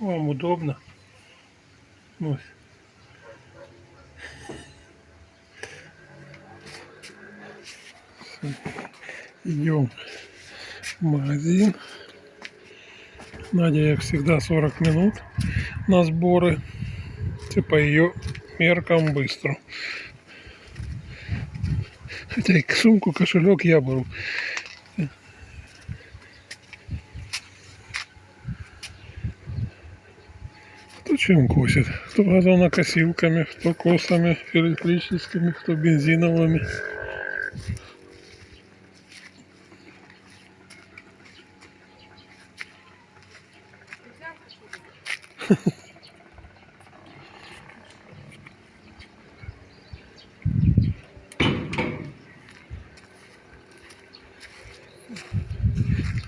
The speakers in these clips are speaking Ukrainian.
Вам удобно. Ось. Идем в магазин. Надя, как всегда, 40 минут на сборы. По ее меркам быстро. Хотя и сумку, кошелек я беру. Чем косит? Кто газонокосилками, кто косами электрическими, кто бензиновыми.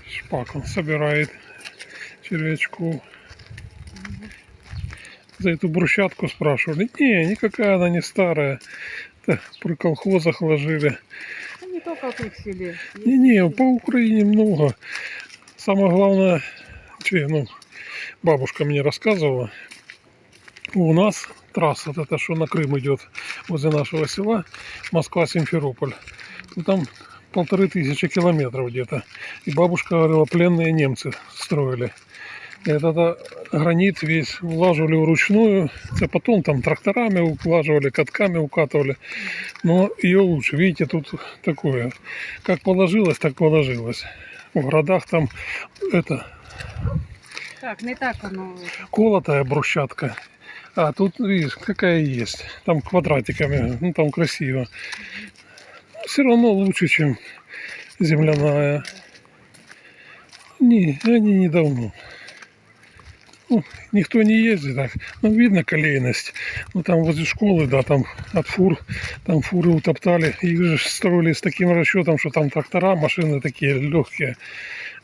Шпак он собирает червячков. За эту брусчатку спрашивали. Не, никакая она не старая. Это при колхозах ложили. Ну, Не только в селе. Не-не, по Украине много. Самое главное, че, ну, бабушка мне рассказывала, у нас трасса, вот это, что на Крым идет, возле нашего села, Москва-Симферополь, ну, там полторы тысячи километров где-то. И бабушка говорила, пленные немцы строили. И этот а, гранит весь улаживали вручную, а потом там тракторами улаживали, катками укатывали. Но ее лучше. Видите, тут такое. Как положилось, так положилось. В городах там это Так, не так воно. колотая брусчатка. А тут, видишь, какая есть. Там квадратиками, ну там красиво. Все равно лучше, чем земляная. Не, они недавно. Ну, никто не ездит так. Ну, видно колейность. Ну, там возле школы, да, там от фур, там фуры утоптали. Их же строили с таким расчетом, что там трактора, машины такие легкие.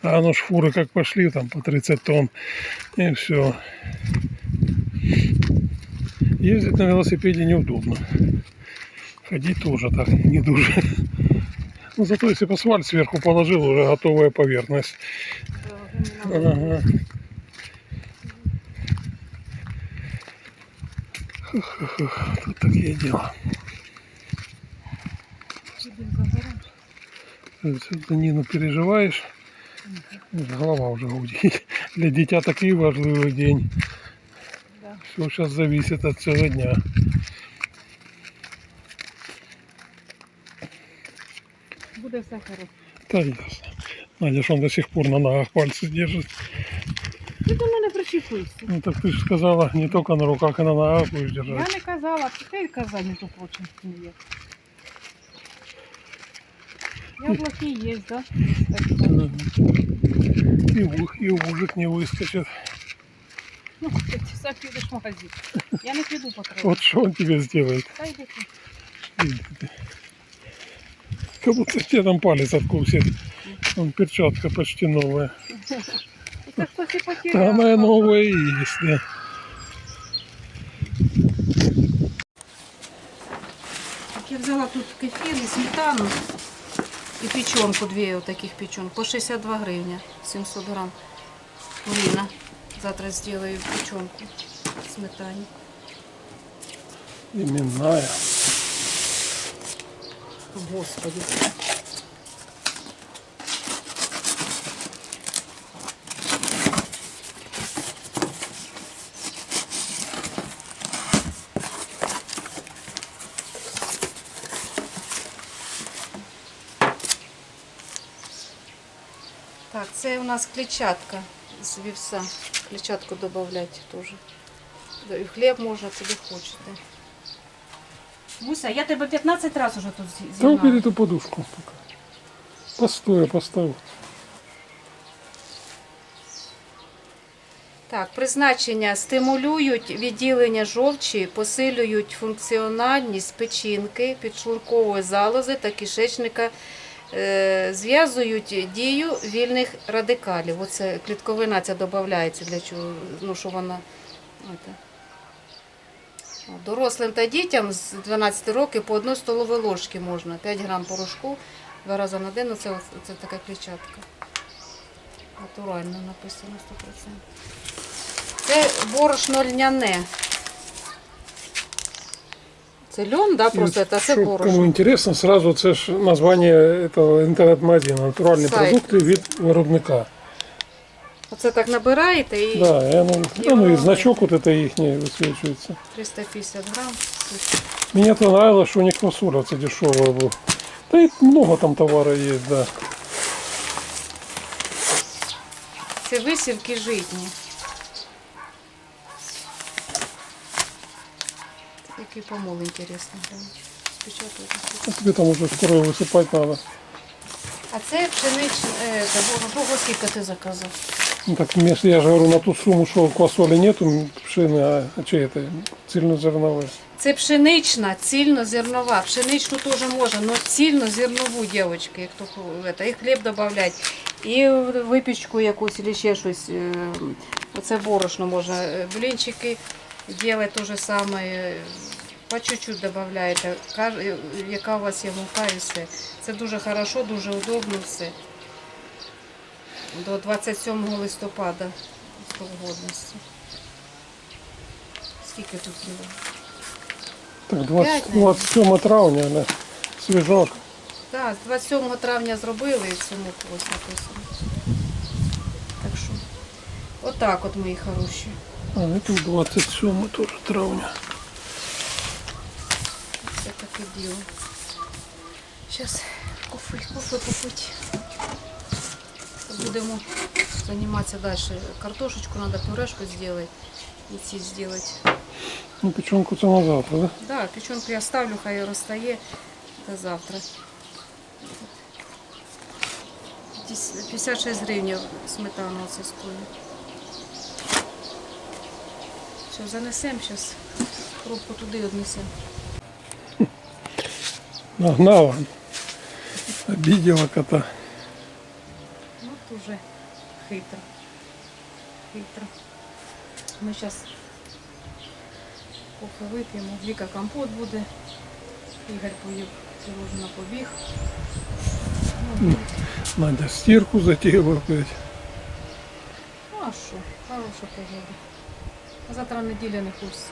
А оно ж фуры как пошли, там по 30 тонн. И все. Ездить на велосипеде неудобно. Ходить тоже так не дуже. Ну, зато если бы асфальт сверху положил, уже готовая поверхность. Ага. Тут такие дела. За Нину переживаешь, голова уже гудит. Для дитя такий важливий день. Да. Все сейчас зависит от цього дня. Буде все хорошо. Та ясно. Надя он до сих пор на ногах пальцы держит. Ти до мене причепився. Ну так ты же сказала, не только на руках, и на ногах будешь Я держать. не казала, це ти казав, між прочим, не є. Яблоки є, да? Так, так. Мгм. И, у- и ужик не выскочит. Ну, ти сам підеш в магазин. Я не піду по траві. Вот что он тебе сделает. Та йди ти. Видите ты. Как будто тебе там палец откусит. Он перчатка почти новая. Це хтось і потеряв. И есть, да. Так я взяла тут кефір і сметану і печенку, дві отаких печенок, по 62 гривні, 700 грам. Курина. Завтра сделаю печенку сметані. Именная. Господи. Так, це у нас клетчатка з вівса. Клетчатку додавати теж. Да, І хліб можна, куди хочете. Муся, я тебе 15 разів уже тут зігнала. убери эту подушку пока. Постой, поставь. Так, призначення стимулюють відділення жовчі, посилюють функціональність печінки, підшлункової залози та кишечника, зв'язують дію вільних радикалів. Оце клітковина ця додається для чого, ну, що вона. Дорослим та дітям з 12 років по одній столовій ложці можна. 5 грам порошку два рази на день. Це, це така клітчатка. Натурально написано 100%. Це борошно льняне Це льон, да, просто, И а це чтоб борошно. Кому интересно, сразу це ж название этого интернет-магазина. Натуральні Сайт. продукти від виробника. Оце так набираєте і Да, и оно, И ну, и воно- значок вот это їхній висвічується. 350 грам. Мне то нравилось, что у них квасоля це дешевая была. Да и много там товара есть, да. Це висівки житні. Який помол інтересний. гляньте. Спечатуйте. А тебе там уже скоро высыпать надо. А це пшеничне, е, це бо- бого скільки ти заказав? Ну, так если я же говорю на ту сумму, что квасоли нету пшины, а, а чей это цельнозерновой. Це пшенична, цільнозернова. Пшеничну теж можна, але цільнозернову, дівчатки, як то це, і хліб додавати, і випічку якусь, або ще щось. е, Оце борошно можна. е, Блінчики робити те же саме. е, По чуть-чуть додаєте, е, яка у вас є мука і все. Це дуже хорошо, дуже удобно все. До 27 листопада срок годності. Скільки тут кіло? Так, 20, 27 травня, да. свежак. Так, з 27 травня зробили і цьому ось написано. Так що, отак от, мої хороші. А, это 27 тоже травня. Це таке діло. Зараз кофе, кофе попити. Будемо займатися далі. Картошечку треба пюрешку зробити і ці зробити. Ну, печенку це на завтра, да? Да, печенку я ставлю, хай розтає до завтра. 56 гривень сметану оце стоїть. Все, занесемо зараз. Коробку туди віднесемо. Нагнала. Обидела кота. Ну, дуже хитро. Хитро. Ми зараз кофе вип'ємо. Віка компот буде. Ігор поїв пирожна побіг. Ну, Надя стирку затеяла. Ну а що, хороша погода. А завтра неділя не хочеться.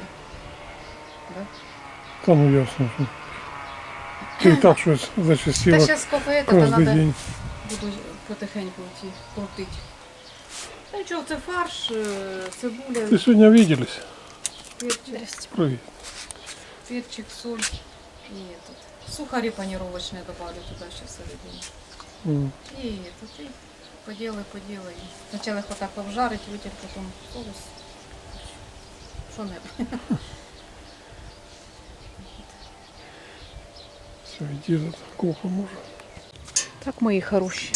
Да? Та ну ясно. що. Ти і так щось Та зачастила зараз кофе то кожен треба день. буду потихеньку ті крутити. Та нічого, це фарш, е, цибуля, Ты сегодня виделись? перчик, Привет. перчик, соль і этот. Сухари панировочные добавлю туда сейчас середине. М. И этот, и поделай, поделай. Сначала их вот так обжарить, вытер потом соус. Что-нибудь. Все, иди за кофе може. Так, мої хороші.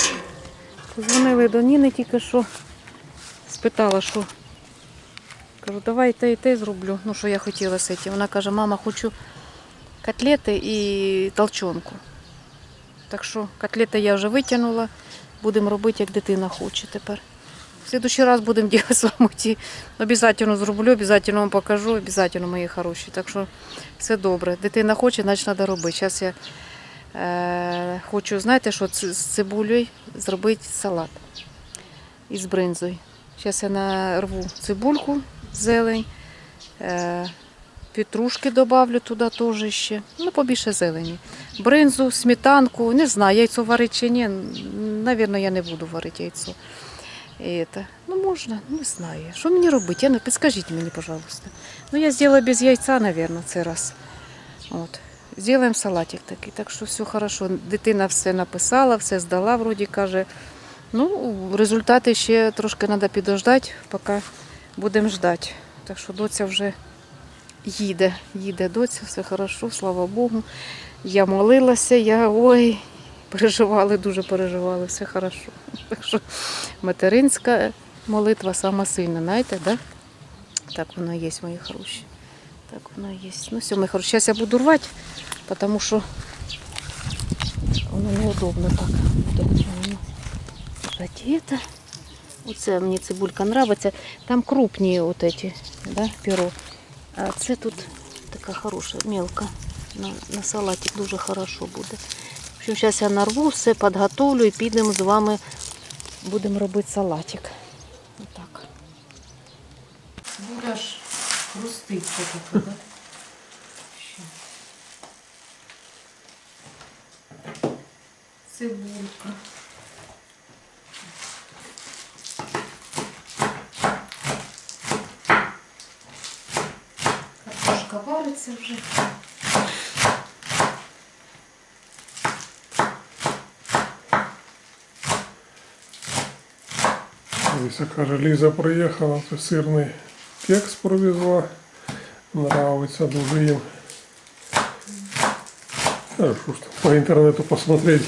Позвонили до Ніни тільки що. Спитала, що. Кажу, давай те і те зроблю. Ну, що я хотіла з цим. Вона каже, мама, хочу котлети і толчонку. Так що котлети я вже витягнула. Будемо робити, як дитина хоче тепер. Следующий раз будемо робити з вами ті. Обязательно зроблю, обязательно вам покажу, обязательно, мої хороші. Так що все добре. Дитина хоче, значить треба робити. Зараз я Е, хочу, знаєте, що з цибулею зробити салат із бринзою. Зараз я нарву цибульку, зелень, е, петрушки добавлю туди теж ще. Ну, побільше зелені. Бринзу, сметанку, не знаю, яйцо варити чи ні. Навірно, я не буду варити яйцо. І це. Ну, можна, не знаю. Що мені робити? Я не підскажіть мені, пожалуйста. Ну, я зроблю без яйця, мабуть, цей раз. От. Зробимо салатик такий. Так що все хорошо. Дитина все написала, все здала, вроді каже. Ну, результати ще трошки треба підождати, поки будемо ждати. Так що доця вже їде, їде доця, все хорошо, слава Богу. Я молилася, я ой, переживали, дуже переживали, все хорошо. Так що материнська молитва сама сильна, знаєте, да? Так воно є, мої хороші. Так воно є. Ну все, мої хороші. Зараз я буду рвати, тому що воно неудобно так. І це. Оце мені цибулька подобається. Там крупні от эти, да, перо. А це тут така хороша, мелка. На, на салаті дуже хорошо буде. В общем, зараз я нарву, все підготовлю і підемо з вами, будемо робити салатик. Отак. Така, да? Ще. Цибулька. Картошка вариться вже. Ліса каже, Ліза приїхала, то сирний кекс привезла. Нравиться дуже їм. А что по интернету посмотреть,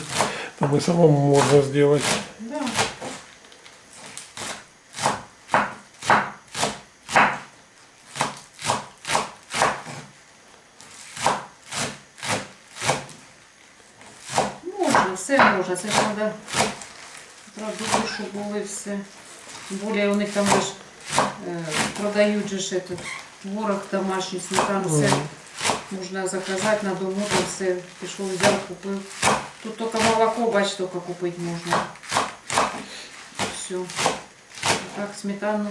там и самому можно сделать. Да. Можна, все можна. Це ж треба зробити, все. Более у них там же ж е, продають же ж этот творог домашній, сметану, все Мгм. можна заказати на дому, там все пішов, взяв, купив. Тут тільки молоко, бач, тільки купити можна. Все. Так, сметану.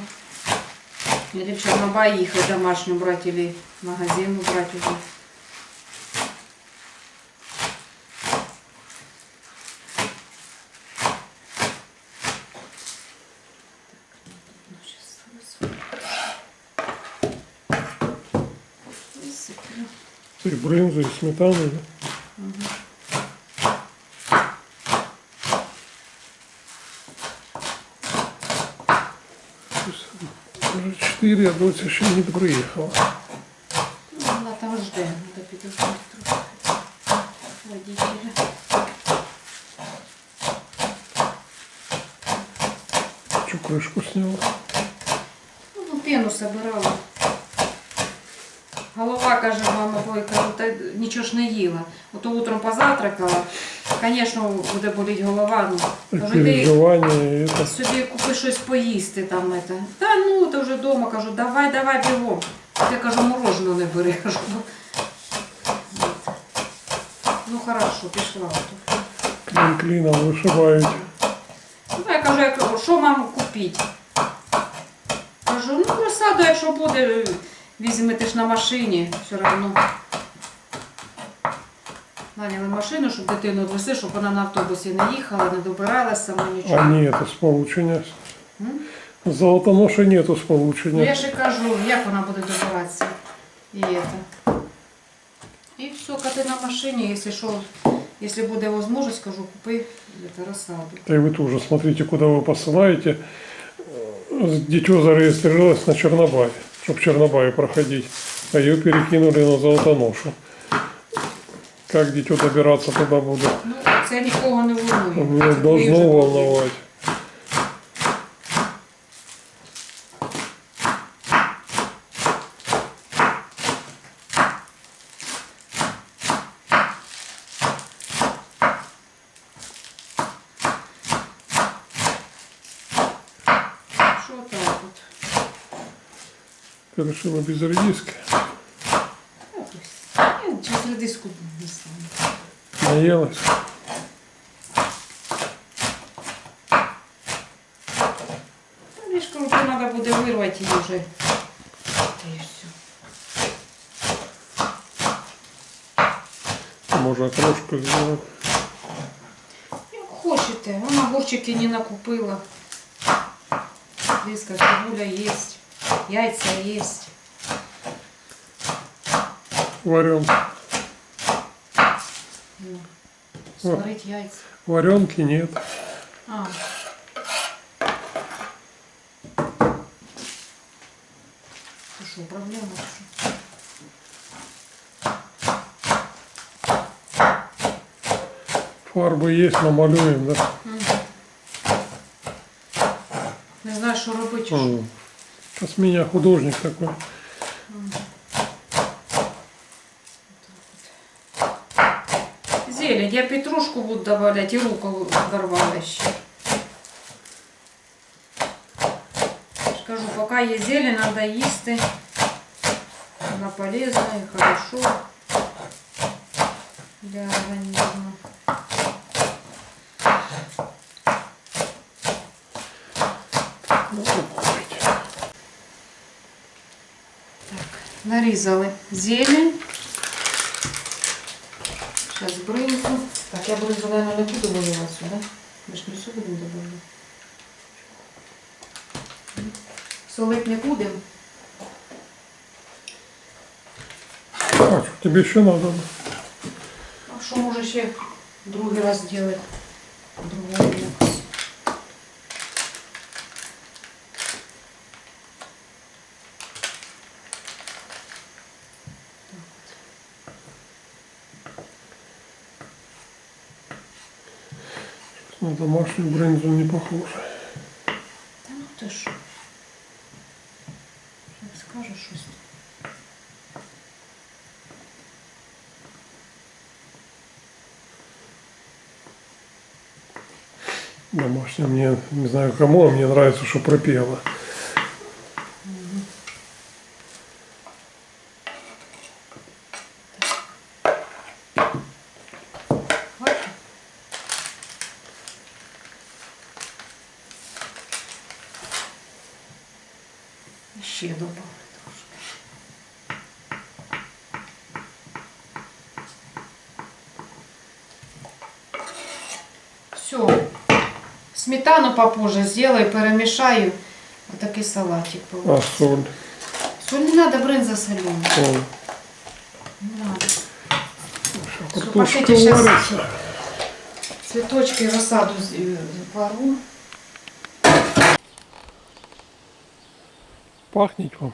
Или в Чернобай їхати домашню брати, или в магазин брати уже. и брынзу, и сметану. Да? Угу. Уже 4, а дочь еще не приехала. Ну, она там надо петушку водителя. Что, крышку сняла? Ну, пену собирала. Голова каже, мама, ой, кажу, та нічого ж не їла. Ото утром позавтракала. Звісно, буде боліти голова. Ну, И кажу, ти переживания, и это. собі купи щось поїсти там. Это. Та ну, ти вже вдома, кажу, давай, давай бігом. Я кажу, мороженого не бери. Кажу. От. Ну хорошо, пішла. ото. Клин клином вышибають. Ну, я кажу, я кажу, що маму купити? Кажу, ну розсаду, якщо буде, візьмете ж на машині, все одно. Наняли машину, щоб дитину відвести, щоб вона на автобусі не їхала, не добиралася сама А нічого. нету сполучення. М? Золотоноші нету Ну я сполучення. ще кажу, як вона буде добиратися. І это. І все, коли на машині, якщо що, якщо буде можливість, кажу, купи это, розсаду. Да и вы тоже смотрите, куда вы посылаете. Дитё зарегистрировалось на Чернобай, чтобы Чернобай проходить. А ее перекинули на Золотоношу. Как дитё добираться туда будет? Ну, це нікого не волнує. Це Меня твої должно вже волновать. Ты решила без редиски? Я через редиску не знаю. Наелась? Та мішку вже треба буде вирвати її вже. Та і все. Можно окрошку сделать. Як хочете. Вона горчики не накупила. Риска, цибуля є, Яйца есть. Варен. Ну, сварить яйца. Варенки нет. А. Слушай, проблема. Фарби є, намалюємо, да? Не знаю, що робити. Сейчас меня художник такой. Зелень. Я петрушку буду добавлять и руку дорвала еще. Скажу, пока есть зелень, надо їсти. Она полезна и хорошо для организма. Нарізали зелень. Зараз бринзу. Так, я бринзу, мабуть, не буду виливати сюди. Ми ж не все будемо додавати. Солити не будемо. А, тебе еще надо? А що може ще другий раз зробити? Другого якось. На домашнюю брынзу не похоже. Та ну ти що? Що скажеш щось? Домашняя мне, не знаю кому, а мне нравится, что пропела. Попозже перемішаю. перемешаю. Вот такой салатик А соль? Соль не надо, бринза соль. Не надо. Картошка пошите щас. варится. Цветочки рассаду з- э, вару. Пахнет вам.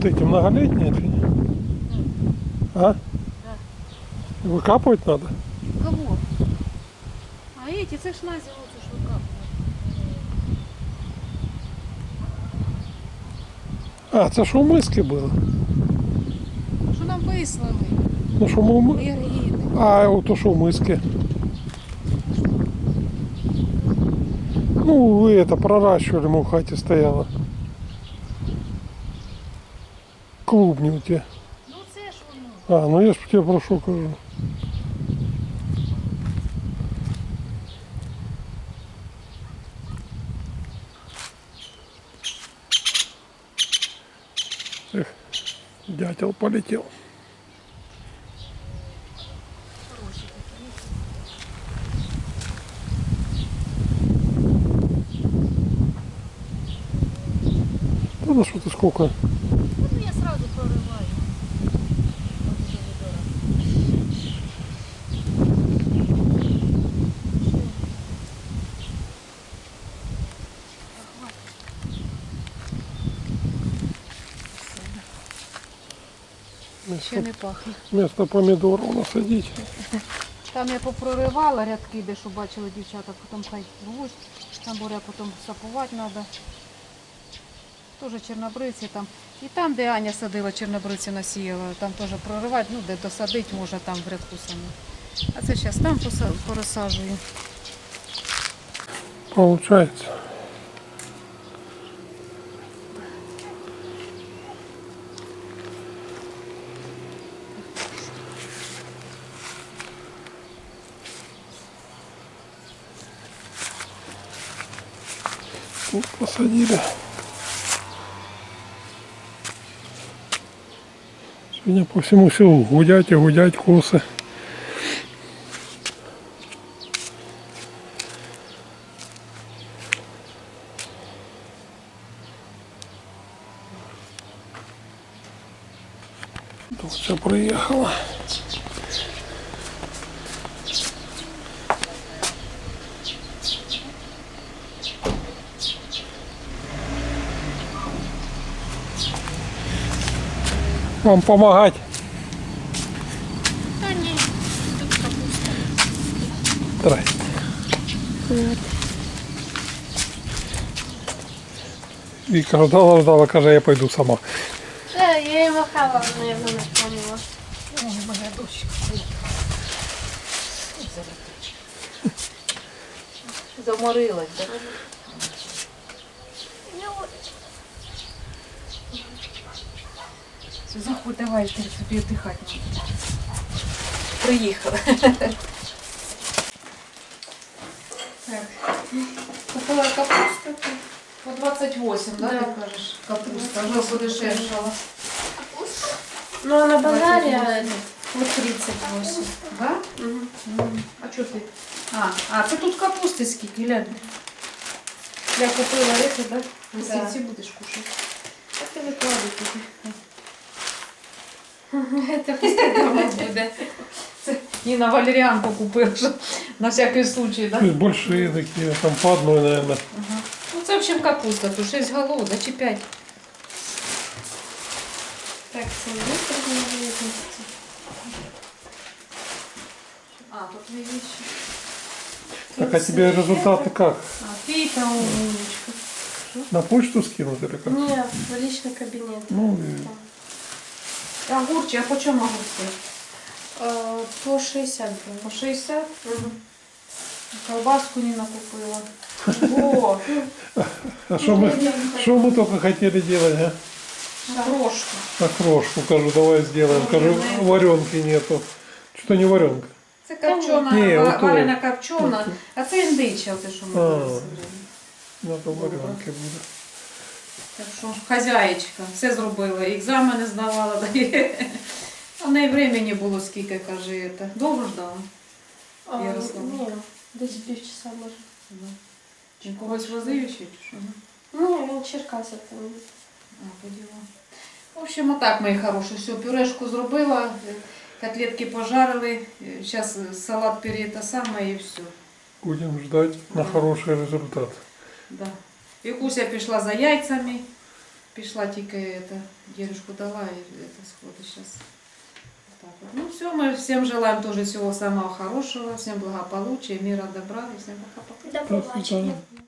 Вот эти многолетние или нет? А? Выкапывать надо? Кого? А эти, це ж зиму, це ж викапувати. А, це ж у миски було. Що нам вислали? Ну що ми... у. А, ото що в миске. Ну, вы это проращивали, мы в хате стояла. Клубни у тебя. Ну це ж воно. А, ну я ж тебе про що кажу. Эх, дятел полетел. Ну что ты сколько? Ну я сразу прориваю. Ще не пахне. вместо помидоров насадить. Там я попроривала рядки, де що бачили дівчата, потім хай рвуть. Там буде потім сапувати треба. Теж чорнобриці там. І там, де Аня садила, чорнобриці насіяла, там теж проривати, ну де досадить, може там в рядку саме. А це зараз там порозсаджую. Получается. Тут посадили. По всему селу гудять и гудять косы. Тут все приехало. Вам помогать. Та ні, тут капуста. Здрасте. Вика ждала, ждала, каже, я пойду сама. Да, я его хавала, наверное, напомнила. Ой, моя дочка. Заморилась, так? Заходь, давай, щоб тобі віддихати. Приїхали. Так. Купила капусту по 28, да, ти кажеш? Капуста, вже подешевшала. Ну, а на базаре по 38. Да? Мгм. А що ти? А, а це тут капусти скільки, глянь. Я купила это, да? Да. Сільці будеш кушати. А ти викладай туди. Это пустая буде. Це Ніна валеріанку купила, що на всякий случай, да? То есть большие такие, там по одной, наверное. Ага. Ну це в общем капуста, то 6 голов, да, чи 5. Так, сандвич разнообразный. А, тут дві вещи. Так, а тебе результаты как? А, фіта, умничка. На почту скинут или как? Не, в личный кабинет. Ну, и Огурчі, а по чому огурці? Э, По 60 было. По 60. Мгм. Колбаску Ніна купила. О, а что мы, что мы только хотели делать, а? крошку. Окрошку, кажу, давай сделаем. Кажу, варенки нету. Что-то не варенка. Це копчена, Ні, ва- ото. варена копчена, а це індича, те, що ми А. робили. Надо варенки будет. Так що хазяєчка, все зробила, екзамени здавала. дає. А в неї времени було скільки, каже, це. довго ждала. А, Ярослав. Не, десь півчаса може. Чи когось возив ще, чи що? Ну, він Черкаси там. А, по ділам. В общем, отак, мої хороші. Все, пюрешку зробила, е, котлетки пожарили, зараз салат пере те саме і все. Будем ждать на хороший результат. Да. Вікуся пішла за яйцями, пішла тільки это, дедушку дала і это сходить зараз. Так вот. Ну все, мы всем желаем тоже всего самого хорошего, всем благополучия, мира, добра и всем пока-пока. До До свидания.